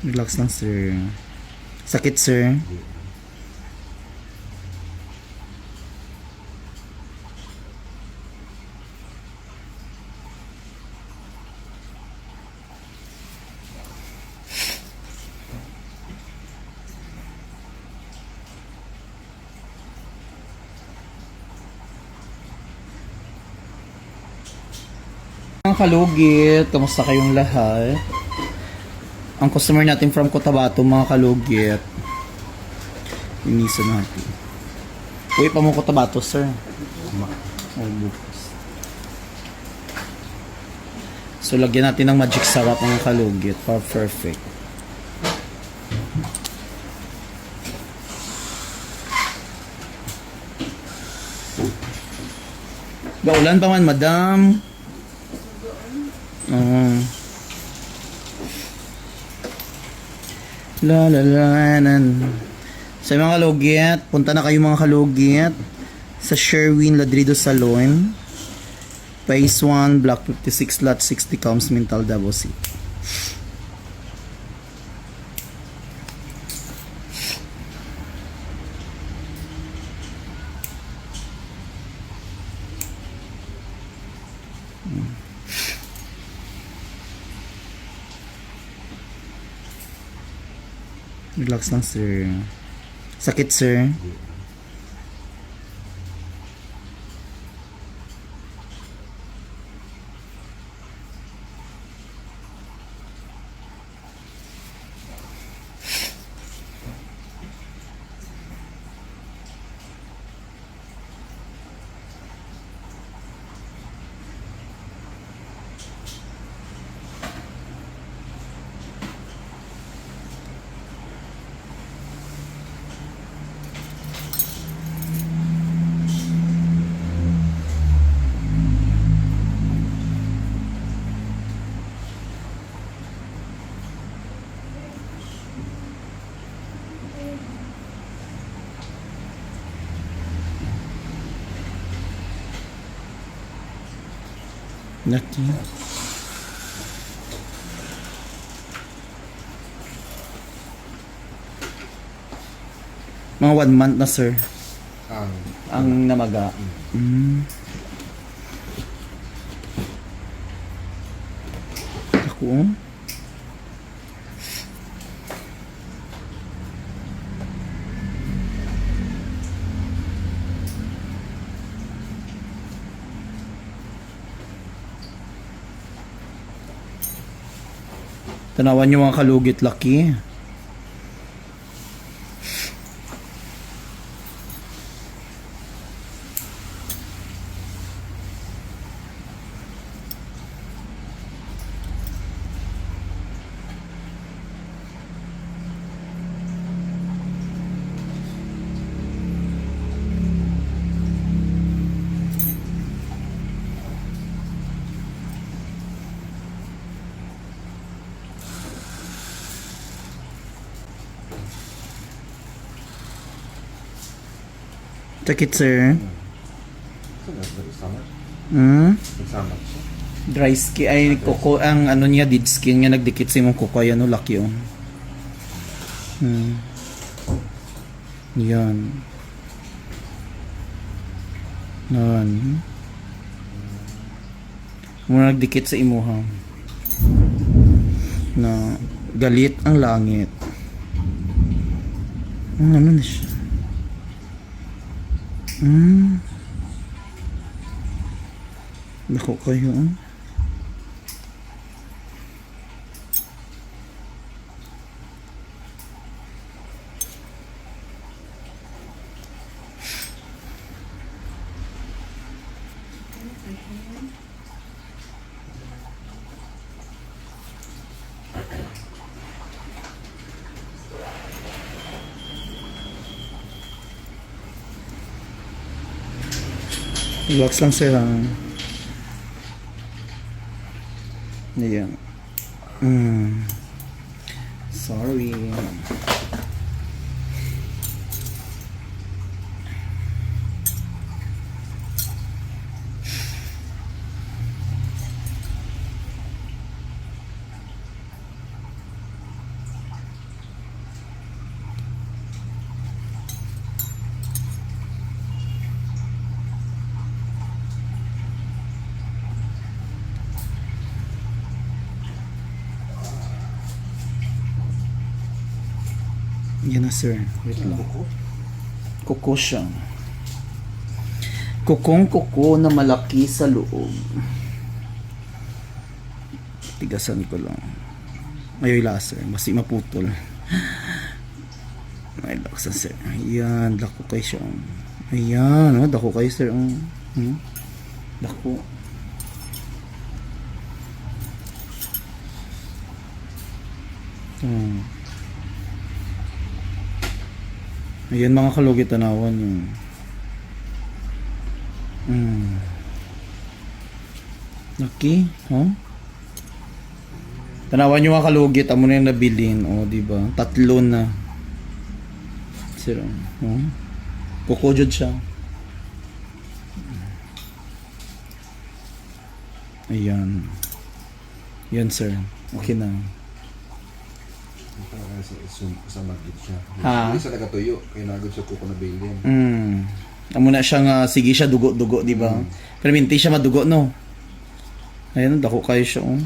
Relax lang, sir. Sakit, sir. Ang kalugit, kamusta kayong lahat? Ang customer natin from Cotabato, mga kalugit. Inisa natin. Uy, pa mo Cotabato, sir. Oh, bukas. So, lagyan natin ng magic sarap mga kalugit para perfect. Gaulan pa man, madam. Oo. La la la nan. Sa mga kalugit, punta na kayo mga kalugit sa Sherwin Ladrido Salon. Phase 1, Block 56, Lot 60, Coms Mental, Davao City. Relax lang, sir. Sakit, sir. Nothing. Mga one month na, sir. Ang Ang namaga. Mm. Ako, oh. Tanawan niyo mga kalugit laki. Nagsama. Hmm? Dry skin ay kuko ang ano niya dead skin niya nagdikit sa imong kuko yan no laki oh. Hmm. Yan. Yan. Muna nagdikit sa imuha. Na galit ang langit. Ang ano na siya? Hmm. Nako kayo. oh. Relax lang sir. ah. Ayan. Mm. Sorry. Sir. Wait lang. Buko. Kuko siya. Kukong kuko na malaki sa loob. Tigasan ko lang. Ayoy laser. Basi maputol. Ay, laksa sir. Ayan, dako kay siya. Ayan, oh, dako kay sir. Oh. Hmm? Dako. Hmm. Ayan mga kalugit tanawan yung Hmm. Laki, huh? Tanawan nyo mga kalugit, amo na yung nabilin, oh, di ba? Tatlo na. Sir, oh. Kukujod siya. Ayan. Yan, sir. Okay na. Sa magit siya. Ha? Hindi sa nagatuyo. Kaya nagod sa kuko na bilin. Mm. Amo na siya nga sige siya dugo-dugo, di ba? Pero minti siya madugo no. Ayun, dako kayo siya oh.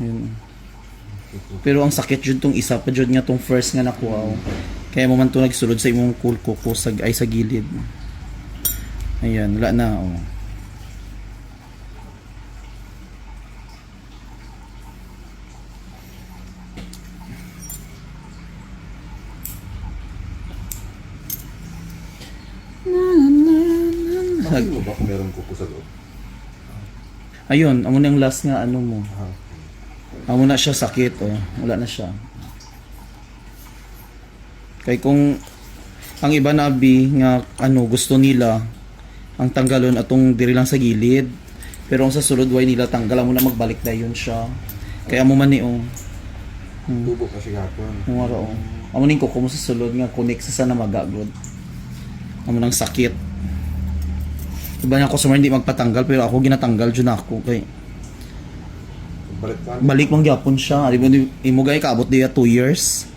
Ayun. Pero ang sakit jud tong isa pa jud nga tong first nga nakuha oh. Kaya mo man to nagsulod sa imong cool kuko sa ay sa gilid. Ayan, wala na oh. Kuko sa loob? Ayun, amo na yung last nga ano mo. Ah, Amo na siya sakit oh. Wala na siya. Kay kung ang iba na abi nga ano gusto nila ang tanggalon atong diri lang sa gilid. Pero ang sa sulod way nila tanggalan mo na magbalik dayon siya. Kaya mo man ni oh. Tubo kasi gapon. Ang ara oh. Amo ning kuko mo sa sulod nga connect sa sana magagod. Amo nang sakit. Iba nga customer hindi magpatanggal pero ako ginatanggal jud ako kay Balik pa. balik mang gyapon siya. Di ba imo gay kaabot diya 2 years.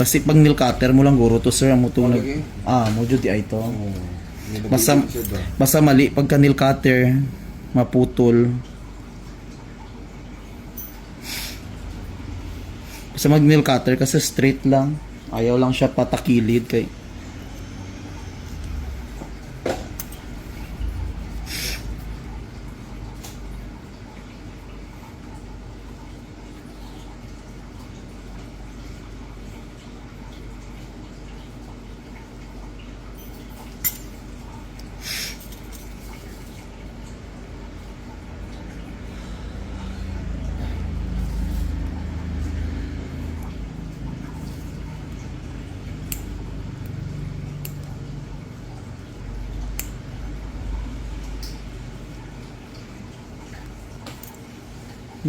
Kasi pag nail cutter mo lang guro to sir, amo to ah mo jud di ay to. Oh, Basta basta mali pagka nail cutter maputol. Basta mag nail cutter kasi straight lang. Ayaw lang siya patakilid kay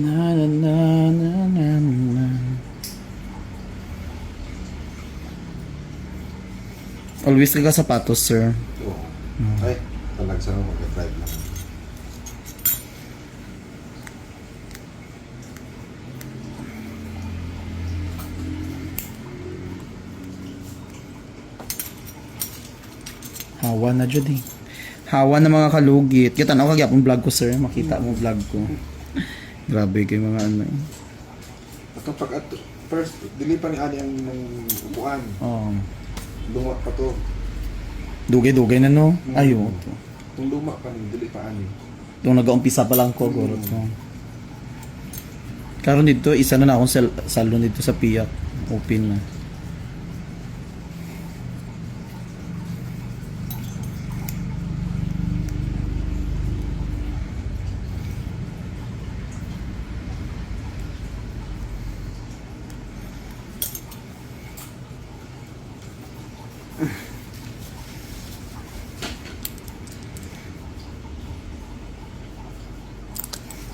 na na na na na na. Always ka sapatos, sir. Oo. Ay, talag sa mo mag-drive lang. Hawa na jud eh. Hawa na mga kalugit. Kita na kagyapon vlog ko sir, makita mo vlog ko. Grabe kay mga ano. eh. At kapag at first, dili pa ni Ani ang upuan. Oh. Luma pa to. Dugay-dugay na no. Ayo. Kung luma pa ni, dili pa Ani. Nung nag-umpisa pa lang ko guro to. Karon dito isa na na akong sal- salon dito sa Piak. Open na.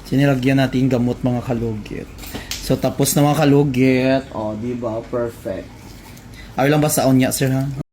Sinilagyan natin gamot mga kalugit. So tapos na mga kalugit. Oh, di ba? Perfect. Ayaw lang ba sa onya, sir ha?